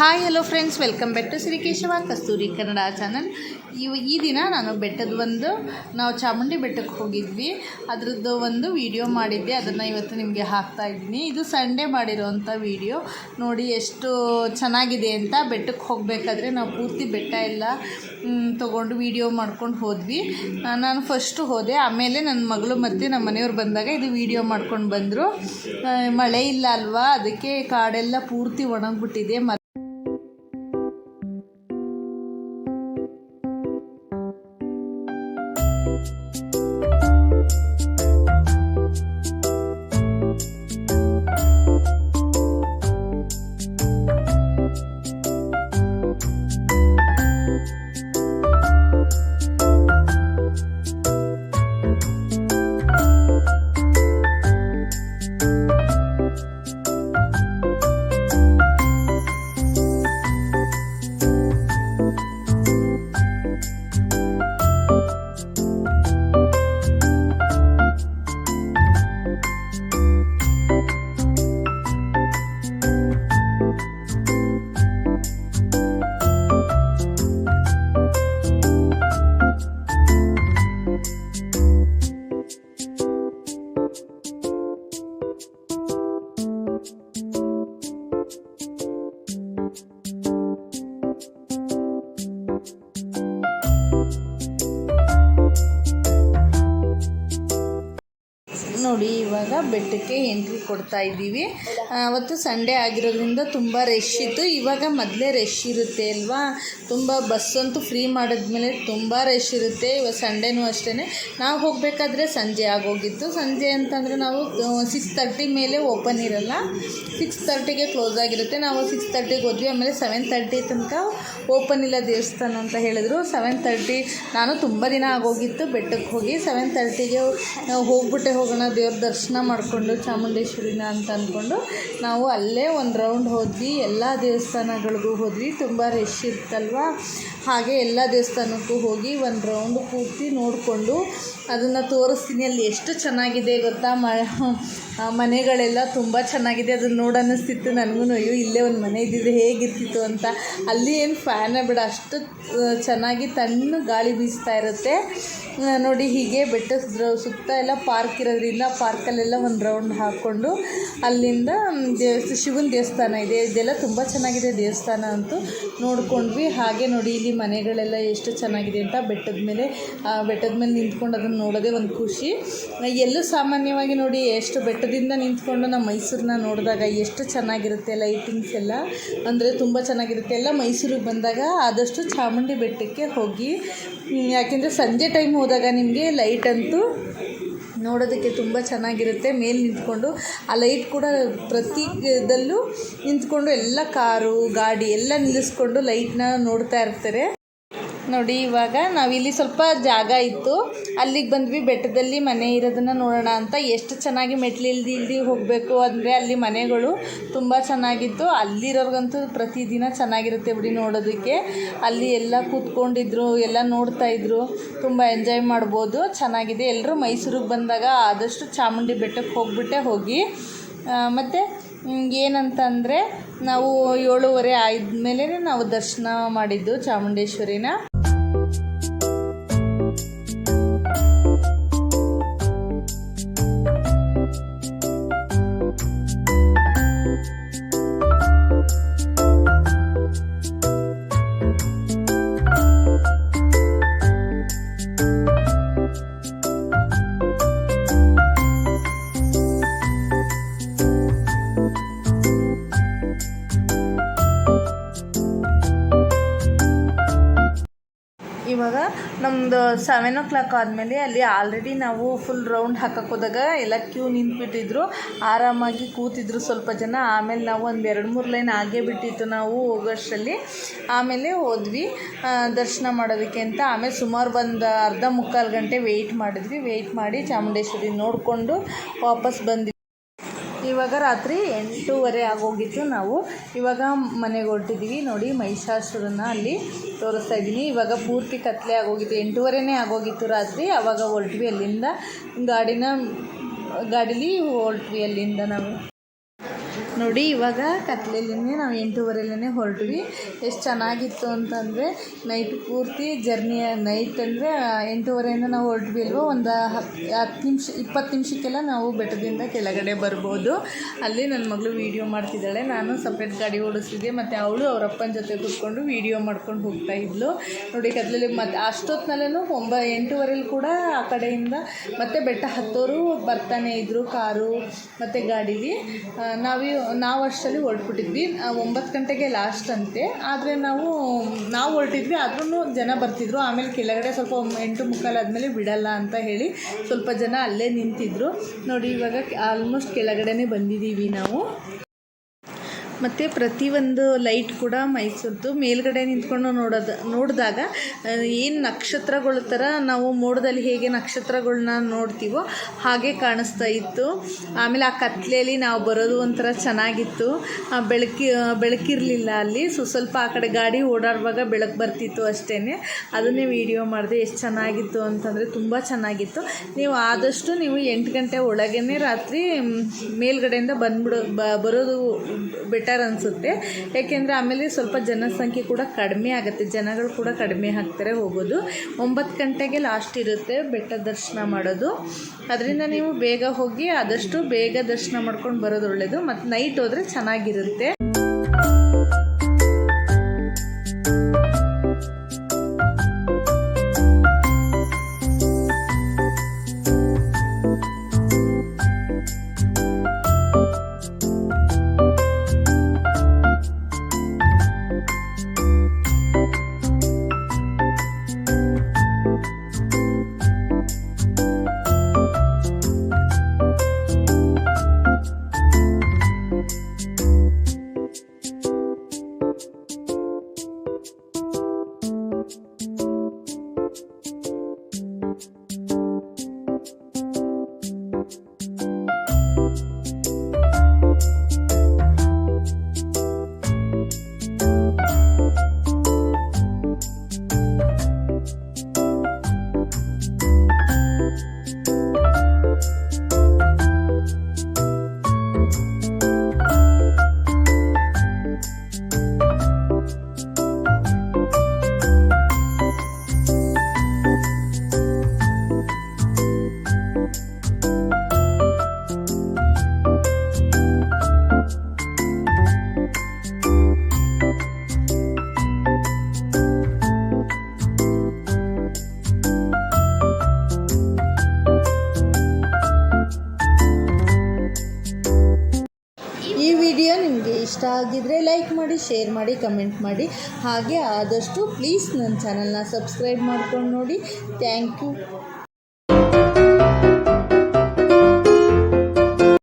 Hi hello friends welcome back to Shrikeshava Kasturi Kannada channel ಇವು ಈ ದಿನ ನಾನು ಬೆಟ್ಟದ ಒಂದು, ನಾವು ಚಾಮುಂಡಿ ಬೆಟ್ಟಕ್ಕೆ ಹೋಗಿದ್ವಿ. ಅದರದ್ದು ಒಂದು ವಿಡಿಯೋ ಮಾಡಿದ್ದೆ. ಅದನ್ನು ಇವತ್ತು ನಿಮಗೆ ಹಾಕ್ತಾ ಇದ್ದೀನಿ. ಇದು ಸಂಡೇ ಮಾಡಿರೋವಂಥ ವಿಡಿಯೋ ನೋಡಿ ಎಷ್ಟು ಚೆನ್ನಾಗಿದೆ ಅಂತ. ಬೆಟ್ಟಕ್ಕೆ ಹೋಗಬೇಕಾದ್ರೆ ನಾವು ಪೂರ್ತಿ ಬೆಟ್ಟ ಎಲ್ಲ ತೊಗೊಂಡು ವಿಡಿಯೋ ಮಾಡ್ಕೊಂಡು ಹೋದ್ವಿ. ನಾನು ಫಸ್ಟು ಹೋದೆ. ಆಮೇಲೆ ನನ್ನ ಮಗಳು ಮತ್ತು ನಮ್ಮ ಮನೆಯವ್ರು ಬಂದಾಗ ಇದು ವಿಡಿಯೋ ಮಾಡ್ಕೊಂಡು ಬಂದರು. ಮಳೆ ಇಲ್ಲ ಅಲ್ವಾ? ಅದಕ್ಕೆ ಕಾಡೆಲ್ಲ ಪೂರ್ತಿ ಒಣಗಿಬಿಟ್ಟಿದೆ. ಮ ನೋಡಿ ಇವಾಗ ಬೆಟ್ಟಕ್ಕೆ ಎಂಟ್ರಿ ಕೊಡ್ತಾ ಇದ್ದೀವಿ. ಅವತ್ತು ಸಂಡೇ ಆಗಿರೋದ್ರಿಂದ ತುಂಬ ರಶ್ ಇತ್ತು. ಇವಾಗ ಮೊದಲೇ ರಶ್ ಇರುತ್ತೆ ಅಲ್ವಾ? ತುಂಬ ಬಸ್ ಅಂತೂ ಫ್ರೀ ಮಾಡಿದ್ಮೇಲೆ ತುಂಬ ರಶ್ ಇರುತ್ತೆ. ಇವಾಗ ಸಂಡೇನೂ ಅಷ್ಟೇ ನಾವು ಹೋಗಬೇಕಾದ್ರೆ ಸಂಜೆ ಆಗೋಗಿತ್ತು. ಸಂಜೆ ಅಂತಂದರೆ ನಾವು ಸಿಕ್ಸ್ ತರ್ಟಿ ಮೇಲೆ ಓಪನ್ ಇರಲ್ಲ. ಸಿಕ್ಸ್ ತರ್ಟಿಗೆ ಕ್ಲೋಸ್ ಆಗಿರುತ್ತೆ. ನಾವು ಸಿಕ್ಸ್ ತರ್ಟಿಗೆ ಹೋದ್ವಿ. ಆಮೇಲೆ ಸೆವೆನ್ ತರ್ಟಿ ತನಕ ಓಪನ್ ಇಲ್ಲ ದೇವಸ್ಥಾನ ಅಂತ ಹೇಳಿದ್ರು. ಸೆವೆನ್ ತರ್ಟಿ ನಾನು ತುಂಬ ದಿನ ಆಗೋಗಿತ್ತು ಬೆಟ್ಟಕ್ಕೆ ಹೋಗಿ. ಸೆವೆನ್ ತರ್ಟಿಗೆ ಹೋಗ್ಬಿಟ್ಟೆ ಹೋಗೋಣ ದೇವ್ರ ದರ್ಶನ. ಮಾಡಿಕೊಂಡು ಚಾಮುಂಡೇಶ್ವರಿನ ಅಂತ ಅಂದ್ಕೊಂಡು ನಾವು ಅಲ್ಲೇ ಒಂದು ರೌಂಡ್ ಹೋದ್ವಿ. ಎಲ್ಲ ದೇವಸ್ಥಾನಗಳಿಗೂ ಹೋದ್ವಿ. ತುಂಬ ರಶ್ ಇತ್ತಲ್ವಾ? ಹಾಗೆ ಎಲ್ಲ ದೇವಸ್ಥಾನಕ್ಕೂ ಹೋಗಿ ಒಂದು ರೌಂಡ್ ಪೂರ್ತಿ ನೋಡಿಕೊಂಡು ಅದನ್ನು ತೋರಿಸ್ತೀನಿ. ಅಲ್ಲಿ ಎಷ್ಟು ಚೆನ್ನಾಗಿದೆ ಗೊತ್ತಾ? ಮ ಮನೆಗಳೆಲ್ಲ ತುಂಬ ಚೆನ್ನಾಗಿದೆ. ಅದನ್ನು ನೋಡನ್ನಿಸ್ತಿತ್ತು ನನಗೂ. ಅಯ್ಯೋ, ಇಲ್ಲೇ ಒಂದು ಮನೆ ಇದ್ದಿದ್ದು ಹೇಗಿರ್ತಿತ್ತು ಅಂತ. ಅಲ್ಲಿ ಏನು ಫ್ಯಾನೇ ಬಿಡ. ಅಷ್ಟು ಚೆನ್ನಾಗಿ ತಣ್ಣು ಗಾಳಿ ಬೀಸ್ತಾ ಇರುತ್ತೆ. ನೋಡಿ ಹೀಗೆ ಬೆಟ್ಟ ಸುತ್ತ ಎಲ್ಲ ಪಾರ್ಕ್ ಇರೋದ್ರಿಂದ ಪಾರ್ಕಲ್ಲೆಲ್ಲ ಒಂದು ರೌಂಡ್ ಹಾಕ್ಕೊಂಡು ಅಲ್ಲಿಂದ ದೇವಸ್ಥ ಶಿವನ ದೇವಸ್ಥಾನ ಇದೆ. ಇದೆಲ್ಲ ತುಂಬ ಚೆನ್ನಾಗಿದೆ ದೇವಸ್ಥಾನ ಅಂತೂ ನೋಡ್ಕೊಂಡ್ವಿ. ಹಾಗೆ ನೋಡಿ ಇಲ್ಲಿ ಮನೆಗಳೆಲ್ಲ ಎಷ್ಟು ಚೆನ್ನಾಗಿದೆ ಅಂತ ಬೆಟ್ಟದ ಮೇಲೆ ಬೆಟ್ಟದ ಮೇಲೆ ನಿಂತ್ಕೊಂಡು ಅದನ್ನು ನೋಡೋದೇ ಒಂದು ಖುಷಿ. ಎಲ್ಲೂ ಸಾಮಾನ್ಯವಾಗಿ ನೋಡಿ ಎಷ್ಟು ಬೆಟ್ಟದಿಂದ ನಿಂತ್ಕೊಂಡು ನಮ್ಮ ಮೈಸೂರನ್ನ ನೋಡಿದಾಗ ಎಷ್ಟು ಚೆನ್ನಾಗಿರುತ್ತೆ ಲೈಟಿಂಗ್ಸ್ ಎಲ್ಲ. ಅಂದರೆ ತುಂಬ ಚೆನ್ನಾಗಿರುತ್ತೆ. ಎಲ್ಲ ಮೈಸೂರಿಗೆ ಬಂದಾಗ ಆದಷ್ಟು ಚಾಮುಂಡಿ ಬೆಟ್ಟಕ್ಕೆ ಹೋಗಿ ಯಾಕೆಂದರೆ ಸಂಜೆ ಟೈಮ್ ಹೋದಾಗ ನಿಮಗೆ ಲೈಟ್ ಅಂತೂ ನೋಡೋದಕ್ಕೆ ತುಂಬ ಚೆನ್ನಾಗಿರುತ್ತೆ. ಮೇಲೆ ನಿಂತ್ಕೊಂಡು, ಆ ಲೈಟ್ ಕೂಡ ಪ್ರತಿ ನಿಂತ್ಕೊಂಡು ಎಲ್ಲ ಕಾರು, ಗಾಡಿ ಎಲ್ಲ ನಿಲ್ಲಿಸ್ಕೊಂಡು ಲೈಟ್ನ ನೋಡ್ತಾ ಇರ್ತಾರೆ. ನೋಡಿ, ಇವಾಗ ನಾವಿಲ್ಲಿ ಸ್ವಲ್ಪ ಜಾಗ ಇತ್ತು. ಅಲ್ಲಿಗೆ ಬಂದ್ವಿ, ಬೆಟ್ಟದಲ್ಲಿ ಮನೆ ಇರೋದನ್ನು ನೋಡೋಣ ಅಂತ. ಎಷ್ಟು ಚೆನ್ನಾಗಿ ಮೆಟ್ಲು ಇಲ್ದಿ ಇಲ್ದಿ ಹೋಗಬೇಕು ಅಂದರೆ ಅಲ್ಲಿ ಮನೆಗಳು ತುಂಬ ಚೆನ್ನಾಗಿತ್ತು. ಅಲ್ಲಿರೋರ್ಗಂತೂ ಪ್ರತಿದಿನ ಚೆನ್ನಾಗಿರುತ್ತೆ ಬಿಡಿ ನೋಡೋದಕ್ಕೆ. ಅಲ್ಲಿ ಎಲ್ಲ ಕೂತ್ಕೊಂಡಿದ್ರು, ಎಲ್ಲ ನೋಡ್ತಾ ಇದ್ರು. ತುಂಬ ಎಂಜಾಯ್ ಮಾಡ್ಬೋದು. ಚೆನ್ನಾಗಿದೆ. ಎಲ್ಲರೂ ಮೈಸೂರಿಗೆ ಬಂದಾಗ ಆದಷ್ಟು ಚಾಮುಂಡಿ ಬೆಟ್ಟಕ್ಕೆ ಹೋಗಿಬಿಟ್ಟೆ ಹೋಗಿ. ಮತ್ತು ಏನಂತಂದರೆ ನಾವು ಏಳುವರೆ ಆದಮೇಲೆ ನಾವು ದರ್ಶನ ಮಾಡಿದ್ದು ಚಾಮುಂಡೇಶ್ವರಿನ. ಇವಾಗ ನಮ್ಮದು ಸೆವೆನ್ ಓ ಕ್ಲಾಕ್ ಆದಮೇಲೆ ಅಲ್ಲಿ ಆಲ್ರೆಡಿ ನಾವು ಫುಲ್ ರೌಂಡ್ ಹಾಕಕ್ಕೆ ಹೋದಾಗ ಎಲ್ಲ ಕ್ಯೂ ನಿಂತುಬಿಟ್ಟಿದ್ರು. ಆರಾಮಾಗಿ ಕೂತಿದ್ರು ಸ್ವಲ್ಪ ಜನ. ಆಮೇಲೆ ನಾವು ಒಂದು ಎರಡು ಮೂರು ಲೈನ್ ಆಗೇ ಬಿಟ್ಟಿತ್ತು ನಾವು ಹೋಗೋಷ್ಟರಲ್ಲಿ. ಆಮೇಲೆ ಹೋದ್ವಿ. ದರ್ಶನ ಮಾಡೋದಕ್ಕೆ ಅಂತ. ಆಮೇಲೆ ಸುಮಾರು ಬಂದು ಅರ್ಧ ಮುಕ್ಕಾಲು ಗಂಟೆ ವೆಯ್ಟ್ ಮಾಡಿದ್ವಿ. ವೆಯ್ಟ್ ಮಾಡಿ ಚಾಮುಂಡೇಶ್ವರಿ ನೋಡಿಕೊಂಡು ವಾಪಸ್ ಬಂದ್ವಿ. ಇವಾಗ ರಾತ್ರಿ ಎಂಟೂವರೆ ಆಗೋಗಿತ್ತು ನಾವು. ಇವಾಗ ಮನೆಗೆ ಹೊರಟಿದ್ದೀವಿ ನೋಡಿ, ಮಹಿಷಾಸುರನ ಅಲ್ಲಿ ತೋರಿಸ್ತಾ ಇದ್ದೀನಿ. ಇವಾಗ ಪೂರ್ತಿ ಕತ್ಲೆ ಆಗೋಗಿತ್ತು. ಎಂಟೂವರೆನೇ ಆಗೋಗಿತ್ತು ರಾತ್ರಿ. ಆವಾಗ ಹೊರಟ್ವಿ ಅಲ್ಲಿಂದ. ಗಾಡಿನ, ಗಾಡೀಲಿ ಹೊರಟ್ವಿ ಅಲ್ಲಿಂದ ನಾವು. ನೋಡಿ, ಇವಾಗ ಕತ್ಲೆಯಲ್ಲೇ ನಾವು ಎಂಟೂವರೆಲ್ಲೇ ಹೊರಟ್ವಿ. ಎಷ್ಟು ಚೆನ್ನಾಗಿತ್ತು ಅಂತಂದರೆ ನೈಟ್ ಪೂರ್ತಿ ಜರ್ನಿ ನೈಟ್ ಅಂದರೆ ಎಂಟೂವರೆಯಿಂದ ನಾವು ಹೊರಟ್ವಿ ಅಲ್ವಾ? ಒಂದು ಹತ್ತು ಹತ್ತು ನಿಮಿಷ, ಇಪ್ಪತ್ತು ನಿಮಿಷಕ್ಕೆಲ್ಲ ನಾವು ಬೆಟ್ಟದಿಂದ ಕೆಳಗಡೆ ಬರ್ಬೋದು. ಅಲ್ಲಿ ನನ್ನ ಮಗಳು ವೀಡಿಯೋ ಮಾಡ್ತಿದ್ದಾಳೆ. ನಾನು ಸಪ್ರೇಟ್ ಗಾಡಿ ಓಡಿಸ್ತಿದ್ದೆ. ಮತ್ತು ಅವಳು ಅವ್ರ ಜೊತೆ ಕೂತ್ಕೊಂಡು ವೀಡಿಯೋ ಮಾಡ್ಕೊಂಡು ಹೋಗ್ತಾ ಇದ್ಲು. ನೋಡಿ ಕತ್ಲಲ್ಲಿ ಮತ್ತು ಅಷ್ಟೊತ್ತಿನಲ್ಲೂ ಒಂಬ ಎಂಟೂವರೆಲಿ ಕೂಡ ಆ ಕಡೆಯಿಂದ ಮತ್ತೆ ಬೆಟ್ಟ ಹತ್ತೋರು ಬರ್ತಾನೆ ಇದ್ದರು ಕಾರು, ಮತ್ತು ಗಾಡೀಲಿ. ನಾವು ನಾವು ಅಷ್ಟರಲ್ಲಿ ಹೊರಟ್ಬಿಟ್ಟಿದ್ವಿ. ಒಂಬತ್ತು ಗಂಟೆಗೆ ಲಾಸ್ಟ್ ಅಂತೆ. ಆದರೆ ನಾವು ನಾವು ಹೊರಟಿದ್ವಿ. ಆದ್ರೂ ಜನ ಬರ್ತಿದ್ರು. ಆಮೇಲೆ ಕೆಳಗಡೆ ಸ್ವಲ್ಪ ಎಂಟು ಮುಕ್ಕಾಲು ಆದಮೇಲೆ ಬಿಡಲ್ಲ ಅಂತ ಹೇಳಿ ಸ್ವಲ್ಪ ಜನ ಅಲ್ಲೇ ನಿಂತಿದ್ರು. ನೋಡಿ ಇವಾಗ ಆಲ್ಮೋಸ್ಟ್ ಕೆಳಗಡೆನೇ ಬಂದಿದ್ದೀವಿ ನಾವು. ಮತ್ತು ಪ್ರತಿಯೊಂದು ಲೈಟ್ ಕೂಡ ಮೈಸೂರ್ದು. ಮೇಲ್ಗಡೆ ನಿಂತ್ಕೊಂಡು ನೋಡೋದು ನೋಡಿದಾಗ ಏನು ನಕ್ಷತ್ರಗಳ ಥರ ನಾವು ಮೋಡದಲ್ಲಿ ಹೇಗೆ ನಕ್ಷತ್ರಗಳನ್ನ ನೋಡ್ತೀವೋ ಹಾಗೆ ಕಾಣಿಸ್ತಾ ಇತ್ತು. ಆಮೇಲೆ ಆ ಕತ್ಲೆಯಲ್ಲಿ ನಾವು ಬರೋದು ಒಂಥರ ಚೆನ್ನಾಗಿತ್ತು. ಬೆಳಕಿ ಬೆಳಕಿರಲಿಲ್ಲ ಅಲ್ಲಿ. ಸೊ, ಸ್ವಲ್ಪ ಆ ಕಡೆ ಗಾಡಿ ಓಡಾಡುವಾಗ ಬೆಳಕು ಬರ್ತಿತ್ತು ಅಷ್ಟೇ ಅದನ್ನೇ ವಿಡಿಯೋ ಮಾಡಿದೆ ಎಷ್ಟು ಚೆನ್ನಾಗಿತ್ತು ಅಂತಂದರೆ ತುಂಬ ಚೆನ್ನಾಗಿತ್ತು. ನೀವು ಆದಷ್ಟು ನೀವು ಎಂಟು ಗಂಟೆ ಒಳಗೇ ರಾತ್ರಿ ಮೇಲ್ಗಡೆಯಿಂದ ಬಂದ್ಬಿಡೋ ಬರೋದು ಬರೋದು ಬೆಟರ್ ಅನಿಸುತ್ತೆ. ಏಕೆಂದರೆ ಆಮೇಲೆ ಸ್ವಲ್ಪ ಜನಸಂಖ್ಯೆ ಕೂಡ ಕಡಿಮೆ ಆಗುತ್ತೆ. ಜನಗಳು ಕೂಡ ಕಡಿಮೆ ಆಗ್ತಾರೆ ಹೋಗೋದು. ಒಂಬತ್ತು ಗಂಟೆಗೆ ಲಾಸ್ಟ್ ಇರುತ್ತೆ ಬೆಟ್ಟ ದರ್ಶನ ಮಾಡೋದು. ಅದರಿಂದ ನೀವು ಬೇಗ ಹೋಗಿ ಆದಷ್ಟು ಬೇಗ ದರ್ಶನ ಮಾಡ್ಕೊಂಡು ಬರೋದು ಒಳ್ಳೆಯದು ಮತ್ತು ನೈಟ್ ಹೋದರೆ ಚೆನ್ನಾಗಿರುತ್ತೆ. ಇಷ್ಟ ಆಗಿದ್ರೆ ಲೈಕ್ ಮಾಡಿ, ಶೇರ್ ಮಾಡಿ, ಕಮೆಂಟ್ ಮಾಡಿ. ಹಾಗೆ ಆದಷ್ಟು ಪ್ಲೀಸ್ ನನ್ನ ಚಾನಲ್ನ ಸಬ್ಸ್ಕ್ರೈಬ್ ಮಾಡ್ಕೊಂಡು ನೋಡಿ. Thank you.